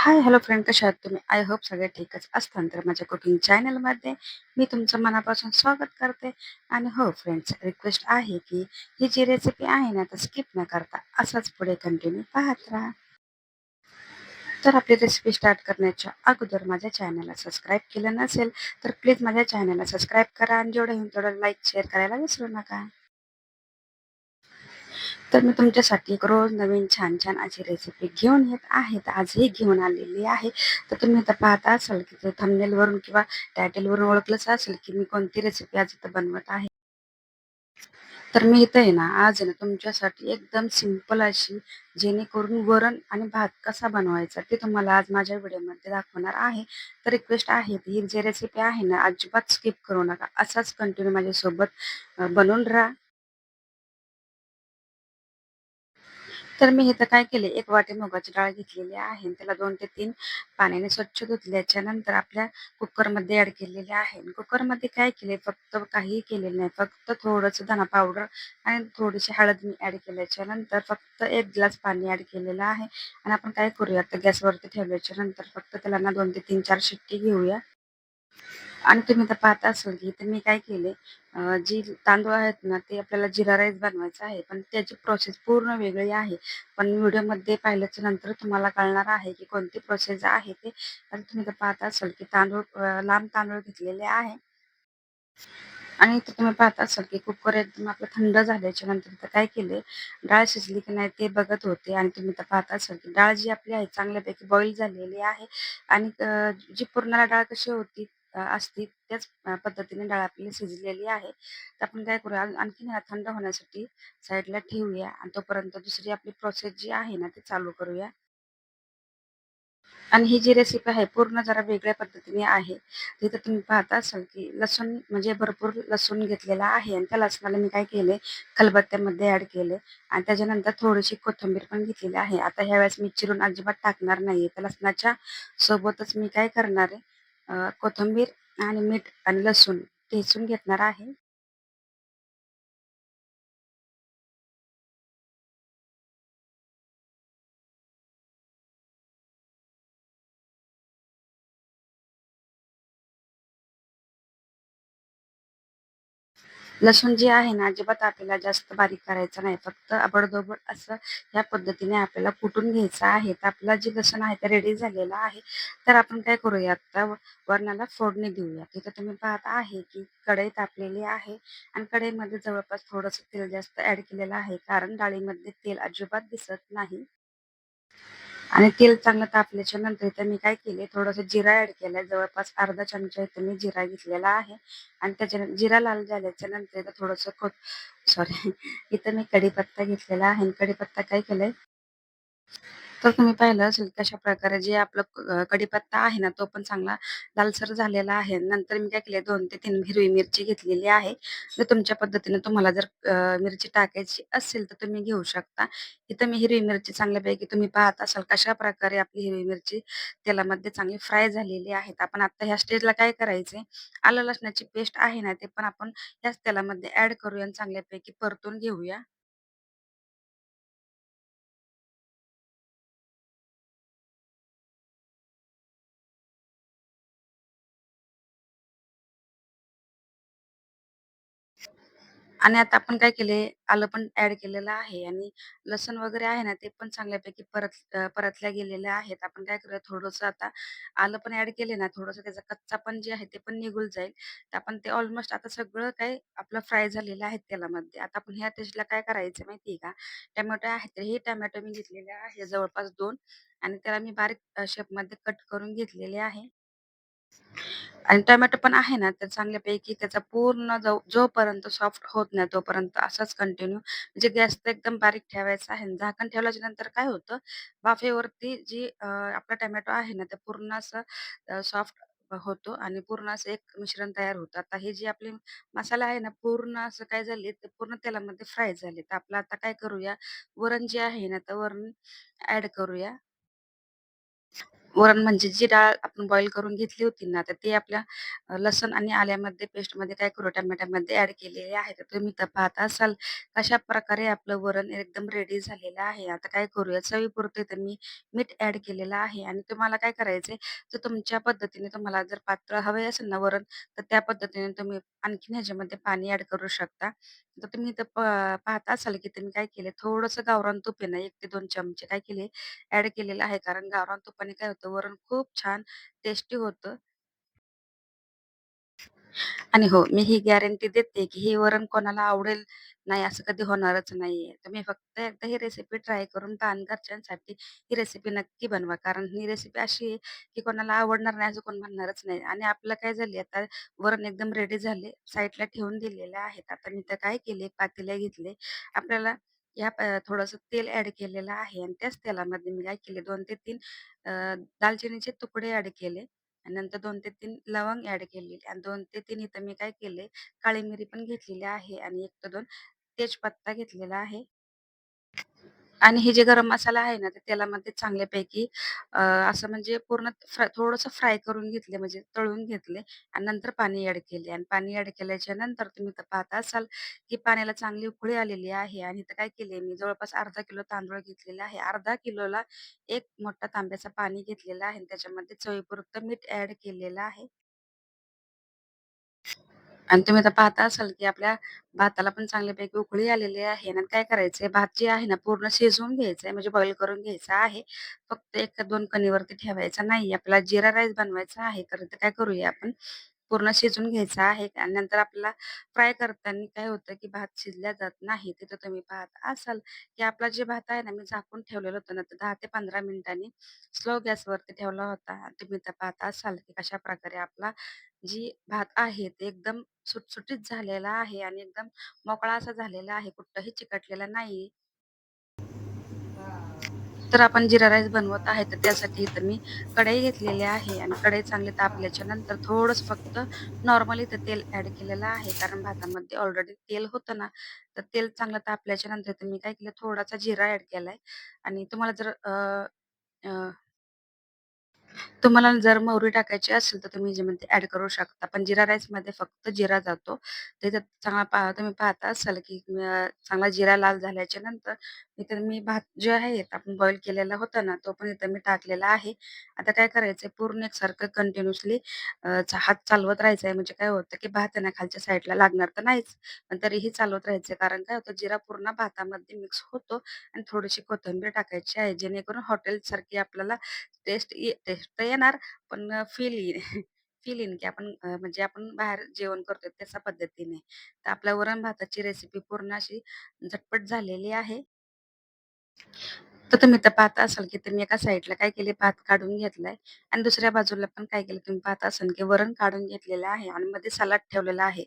हाय, hello friend कशा आहात तुम्ही? आय होप सगळे ठीकच असतान तर माझ्या कुकिंग चॅनलमध्ये मी तुमचं मनापासून स्वागत करते. आणि हो फ्रेंड्स, रिक्वेस्ट आहे की ही जी रेसिपी आहे ना, तर स्किप न करता असंच पुढे कंटिन्यू पाहत राहा. तर आपली रेसिपी स्टार्ट करण्याच्या अगोदर माझ्या चॅनलला सबस्क्राईब केलं नसेल, तर प्लीज माझ्या चॅनलला सबस्क्राईब करा आणि जेवढं होईल तेवढं लाईक, शेअर करायला विसरू नका. तर मी तुमच्यासाठी एक रोज नवीन छान छान अशी रेसिपी घेऊन येत आहे. तर आजही घेऊन आलेली आहे. तर तुम्ही आता पाहता असाल की ते थंबनेलवरून किंवा टायटलवरून ओळखलंच असेल की मी कोणती रेसिपी आज इथं बनवत आहे. तर मी इथं आहे ना, आज ना तुमच्यासाठी एकदम सिंपल अशी जेणेकरून वरण आणि भात कसा बनवायचा ते तुम्हाला आज माझ्या व्हिडिओमध्ये दाखवणार आहे. तर रिक्वेस्ट आहे ही जी रेसिपी आहे ना, अजिबात स्किप करू नका. असाच कंटिन्यू माझ्यासोबत बनवून राहा. तर मी इथं काय केले, एक वाटी मुगाची डाळ घेतलेली आहे त्याला दोन ते तीन पाण्याने स्वच्छ धुतल्याच्या नंतर आपल्या कुकरमध्ये ॲड केलेले आहे. कुकरमध्ये काय केले, फक्त काहीही केलेलं नाही. फक्त थोडंसं धना पावडर आणि थोडीशी हळद मी ॲड केल्याच्यानंतर फक्त एक ग्लास पाणी ॲड केलेलं आहे आणि आपण काय करूया, तर गॅसवरती ठेवल्याच्या नंतर फक्त त्याला ना दोन ते 3-4 शिट्टी घेऊया. आणि तुम्ही तर पाहता असाल की इथं मी काय केले जी तांदूळ आहेत ना ते आपल्याला जिरा राईस बनवायचा आहे पण त्याची प्रोसेस पूर्ण वेगळी आहे. पण व्हिडिओमध्ये पाहिल्याच्या नंतर तुम्हाला कळणार आहे की कोणती प्रोसेस आहे ते. आणि तुम्ही तर पाहता असाल की तांदूळ लांब तांदूळ घेतलेले आहे. आणि इथं तुम्ही पाहता असाल की कुकर एकदम आपलं थंड झाल्याच्यानंतर तर काय केले डाळ शिजली की नाही ते बघत होते. आणि तुम्ही तर पाहता असाल की डाळ जी आपली आहे चांगल्यापैकी बॉईल झालेली आहे. आणि जी पुरणाला डाळ कशी होती असती त्याच पद्धतीने डाळ आपली शिजलेली आहे तर आपण काय करूया आणखीन ह्या थंड होण्यासाठी साईडला ठेवूया आणि तोपर्यंत दुसरी आपली प्रोसेस जी आहे ना ती चालू करूया आणि ही जी रेसिपी आहे पूर्ण जरा वेगळ्या पद्धतीने आहे. तिथं तुम्ही पाहत असाल की लसूण म्हणजे भरपूर लसूण घेतलेला आहे आणि त्या लसणाला मी काय केले, खलबत्त्यामध्ये ॲड केले आणि त्याच्यानंतर थोडीशी कोथिंबीर पण घेतलेली आहे. आता ह्यावेळेस मी चिरून अजिबात टाकणार नाहीये. त्या लसणाच्या सोबतच मी काय करणार आहे, कोथिंबीर आणि मीठ आणि लसूण ठेचून घेतणार आहे. लसूण जे आहे ना, अजिबात आपल्याला जास्त बारीक करायचं नाही. फक्त आबडदोबड असं या पद्धतीने आपल्याला कुटून घ्यायचं आहे. तर आपला जे लसूण आहे ते रेडी झालेला आहे. तर आपण काय करूया आता वरणाला फोडणी देऊया. तिथं तुम्ही पाहत आहे की कढई तापलेली आहे आणि कढईमध्ये जवळपास थोडंसं तेल जास्त ॲड केलेलं आहे. कारण डाळीमध्ये तेल अजिबात दिसत नाही. आणि तेल चांगलं तापल्याच्या नंतर इथं मी काय केले, थोडंसं जिरा ॲड केला जवळपास अर्धा चमचा इथं मी जिरा घेतलेला आहे. आणि त्याच्या जिरा लाल झाल्याच्यानंतर इथं थोडंसं कोथ सॉरी इथं मी कढीपत्ता घेतलेला आहे. आणि कढीपत्ता काय केलाय? तर तुम्ही पाहिलं असेल कशाप्रकारे जे आपलं अ, कढीपत्ता आहे ना, तो पण चांगला लालसर झालेला आहे. नंतर मी काय केले दोन ते तीन हिरवी मिरची घेतलेली आहे. तर तुमच्या पद्धतीने तुम्हाला जर अ, मिरची टाकायची असेल तर तुम्ही घेऊ शकता. इथं मी हिरवी मिरची चांगल्यापैकी तुम्ही पाहत असाल कशा प्रकारे आपली हिरवी मिरची तेलामध्ये चांगली फ्राय झालेली आहे. आपण आता ह्या स्टेजला काय करायचंय, आलं लसणाची पेस्ट आहे ना, ते पण आपण ह्याच तेलामध्ये ऍड करूया आणि चांगल्यापैकी परतून घेऊया. आणि आता आपण काय केले, आलं पण ऍड केलेलं आहे आणि लसूण वगैरे आहे ना, ते पण चांगल्यापैकी परत अ, परतल्या गेलेल्या आहेत. आपण काय करूया, थोडंसं आता आलं पण ऍड केले ना, थोडंसं त्याचा कच्चा पण जे आहे ते पण निघून जाईल. तर आपण ते ऑलमोस्ट आता सगळं काही आपलं फ्राय झालेलं आहे तेलामध्ये. आता आपण ह्या टेस्टला काय करायचं माहिती आहे का, टोमॅटो आहे, तर हे टोमॅटो मी घेतलेले आहे जवळपास दोन आणि त्याला मी बारीक शेप शेपमध्ये कट करून घेतलेले आहे. आणि टोमॅटो पण आहे ना, तर चांगल्यापैकी त्याचा पूर्ण जो जोपर्यंत सॉफ्ट होत नाही, तोपर्यंत असाच कंटिन्यू म्हणजे गॅस तर एकदम बारीक ठेवायचा आहे. झाकण ठेवल्याच्या नंतर काय होतं, वाफेवरती जी अ, आपला टोमॅटो आहे ना, ते पूर्ण असं सॉफ्ट होतो आणि पूर्ण असं एक मिश्रण तयार होतं. आता हे जे आपले मसाला आहे ना, पूर्ण असं काय झाले, ते पूर्ण तेलामध्ये फ्राय झाले. तर आपलं आता काय करूया, वरण जे आहे ना, तर वरण ॲड करूया. वरण म्हणजे जी डाळ आपण बॉईल करून घेतली होती ना, तर ती आपल्या अ, लसूण आणि आल्यामध्ये पेस्टमध्ये काय करू टमाट्यामध्ये ॲड केलेली आहे. तर तुम्ही तर पाहत असाल कशाप्रकारे आपलं वरण एकदम रेडी झालेलं आहे. आता काय करूया चवीपुरते तर मी मीठ ॲड केलेलं आहे आणि तुम्हाला काय करायचंय, तर तुमच्या पद्धतीने तुम्हाला जर पातळ हवे असेल ना वरण, तर त्या पद्धतीने तुम्ही आणखीन ह्याच्यामध्ये पाणी ॲड करू शकता. तर तुम्ही इथं प पाहत असाल की तुम्ही काय केले थोडंसं गावरान तूप आहे ना 1 ते 2 चमचे काय केले? ॲड केलेलं आहे. कारण गावरान तुपाने काय होतं? वरण खूप छान टेस्टी होतं. आणि हो, मी ही गॅरंटी देते, की हे वरण कोणाला आवडेल नाही असं कधी होणारच नाहीये. तुम्ही फक्त एकदा ही रेसिपी ट्राय करून पहा आणि घरच्यांसाठी ही रेसिपी नक्की बनवा. कारण ही रेसिपी अशी आहे, की कोणाला आवडणार नाही असं कोण म्हणणारच नाही. आणि आपलं काय झाले आता वरण एकदम रेडी झाले, साईडला ठेवून दिलेले आहेत. आता मी तर काय केले, पातेले घेतले. आपल्याला या प थोडंसं तेल ॲड केलेलं आहे आणि त्याच तेलामध्ये मी काय केले 2 ते 3 अ, दालचिनीचे तुकडे ॲड केले आणि नंतर 2 ते 3 लवंग ॲड केलेली आणि 2 ते 3 इथं मी काय केले, काळी मिरी पण घेतलेली आहे आणि 1 ते 2 तेजपत्ता घेतलेला आहे. आणि हे जे गरम मसाला आहे ना, ते तेलामध्ये चांगल्यापैकी असं म्हणजे पूर्ण फ्रा थोडंसं फ्राय करून घेतले, म्हणजे तळून घेतले आणि नंतर पाणी ऍड केले आणि पाणी ऍड केल्याच्यानंतर तुम्ही तर पाहत असाल, की पाण्याला चांगली उकळी आलेली आहे आणि इथं काय केले मी जवळपास अर्धा किलो तांदूळ घेतलेला आहे. अर्धा किलोला एक मोठा तांब्याचं पाणी घेतलेलं आहे आणि त्याच्यामध्ये चवीपुरतं मीठ ऍड केलेलं आहे. आणि तुम्ही आता पाहता असाल, की आपल्या भाताला पण चांगल्यापैकी उकळी आलेली आहे आणि काय करायचंय, भात जे आहे ना पूर्ण शिजवून घ्यायचंय, म्हणजे बॉईल करून घ्यायचा आहे. फक्त एक दोन कणीवरती ठेवायचा नाही. आपला जिरा राईस बनवायचा आहे, तर काय करूया आपण पूर्ण शिजवून घ्यायचा आहे आणि नंतर आपल्याला फ्राय करताना काय होतं, की भात शिजला जात नाही. तिथं तुम्ही पाहत असाल, की आपला जे भात आहे ना, मी झाकून ठेवलेलं होतं ना, तर 10 ते 15 मिनिटांनी स्लो गॅसवरती ठेवला होता. आणि तुम्ही तर पाहत असाल, की कशा प्रकारे आपला जी भात आहे ते एकदम सुटसुटीत झालेला आहे आणि एकदम मोकळा असा झालेला आहे, कुठंही चिकटलेला नाही. तर आपण जीरा राईस बनवत आहे, तर त्यासाठी इथं मी कढई घेतलेली आहे आणि कढई चांगली तापल्याच्या नंतर थोडंसं फक्त नॉर्मल इथं तेल ॲड केलेलं आहे. कारण भातामध्ये ऑलरेडी तेल होतं ना, तर तेल चांगलं तापल्याच्या नंतर इथं मी काय केलं, थोडासा जिरा ॲड केलाय आणि तुम्हाला जर अ तुम्हाला जर मोहरी टाकायची असेल, तर तुम्ही याच्यामध्ये ॲड करू शकता. पण जीरा राईसमध्ये फक्त जिरा जातो. ते चांगला पा तुम्ही पाहता असाल, की चांगला जिरा लाल झाल्याच्यानंतर इथं मी भात जो आहे आपण बॉईल केलेला होता ना, तो पण इथं मी टाकलेला आहे. आता काय करायचंय पूर्ण एकसारखं कंटिन्यूअसली हात चालवत राहायचा आहे. म्हणजे काय होतं, की भात आहे ना खालच्या साईडला लागणार तर नाहीच, पण तरीही चालवत राहायचं कारण काय होतं जिरा पूर्ण भातामध्ये मिक्स होतो आणि थोडीशी कोथिंबीर टाकायची आहे. जेणेकरून हॉटेल सारखी आपल्याला टेस्ट ये टेस्ट येणार, पण फील येईल फील येईन, की आपण अ, म्हणजे आपण बाहेर जेवण करतोय तशा पद्धतीने. तर आपल्या वरण-भाताची रेसिपी पूर्ण अशी झटपट झालेली आहे. तर तुम्ही तर पाहता असाल, की तुम्ही एका साईडला काय केले, भात काढून घेतलाय आणि दुसऱ्या बाजूला पण काय केलं तुम्ही पाहत असाल, की वरण काढून घेतलेलं आहे आणि मध्ये सलाड ठेवलेला आहे.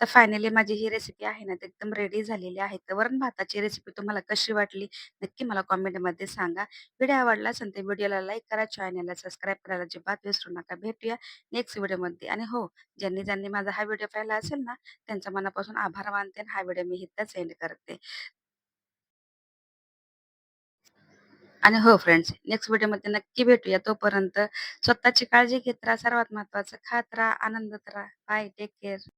तर फायनली माझी ही रेसिपी आहे ना, ती एकदम रेडी झालेली आहे. तर वरण-भाताची रेसिपी तुम्हाला कशी वाटली, नक्की मला कॉमेंटमध्ये सांगा. व्हिडिओ आवडला असेल तर व्हिडिओला लाईक करा, चॅनलला सबस्क्राईब करायला अजिबात विसरू नका. भेटूया नेक्स्ट व्हिडिओमध्ये आणि हो, ज्यांनी ज्यांनी माझा हा व्हिडिओ पाहिला असेल ना, त्यांचा मनापासून आभार मानते आणि हा व्हिडिओ मी इथंच एंड करते. आणि हो फ्रेंड्स, नेक्स्ट व्हिडिओमध्ये नक्की भेटूया. तोपर्यंत स्वतःची काळजी घेत राहा. सर्वात महत्त्वाचं खात राहा, आनंदात राहा. Bye, take care.